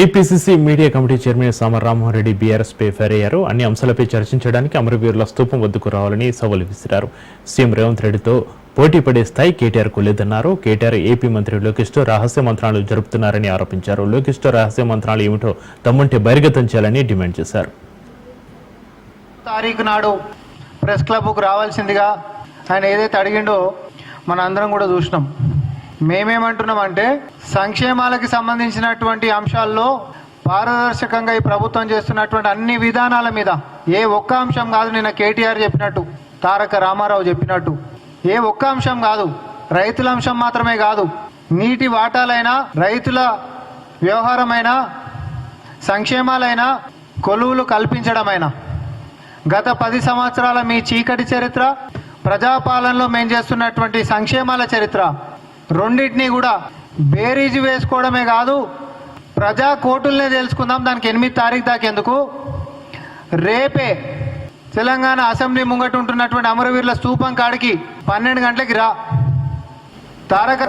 TPCC media committee chairman Sama Rammohan Reddy BRS పై fire అయ్యారు అన్ని అంశాలపై చర్చించడానికి అమరవీరుల స్తూపం వద్దకు రావాలని సవాలు విసిరారు. సీఎం రేవంత్ రెడ్డితో పోటీ పడే స్థాయి కేటీఆర్కు లేదన్నారు. కేటీఆర్ ఏపీ మంత్రి లోకేష్తో రహస్య మంత్రాలు జరుపుతున్నారని ఆరోపించారు. లోకేష్తో రహస్య మంత్రాలు ఏమిటో తమ్ముంటే బహిర్గతం చేయాలని డిమాండ్ చేశారు. తారీఖు నాడు ప్రెస్ క్లబ్కు రావాల్సిందిగా ఆయన ఏదైతే అడిగిండో మన అందరం కూడా చూసినాం. మేమేమంటున్నామంటే సంక్షేమాలకి సంబంధించినటువంటి అంశాల్లో పారదర్శకంగా ఈ ప్రభుత్వం చేస్తున్నటువంటి అన్ని విధానాల మీద ఏ ఒక్క అంశం కాదు నిన్న కేటీఆర్ చెప్పినట్టు తారక రామారావు చెప్పినట్టు. ఏ ఒక్క అంశం కాదు రైతుల అంశం మాత్రమే కాదు నీటి వాటాలైనా రైతుల వ్యవహారమైనా సంక్షేమాలైనా కొలువులు కల్పించడమైనా. గత పది సంవత్సరాల మీ చీకటి చరిత్ర ప్రజాపాలనలో మేము చేస్తున్నటువంటి సంక్షేమాల చరిత్ర రెండింటినీ కూడా బేరీజు వేసుకోవడమే కాదు ప్రజా కోర్టులనే తెలుసుకుందాం దానికి ఎనిమిది తారీఖు దాకేందుకు రేపే తెలంగాణ అసెంబ్లీ ముంగట ఉంటున్నటువంటి అమరవీరుల స్తూపం కాడికి పన్నెండు గంటలకి రా. తారక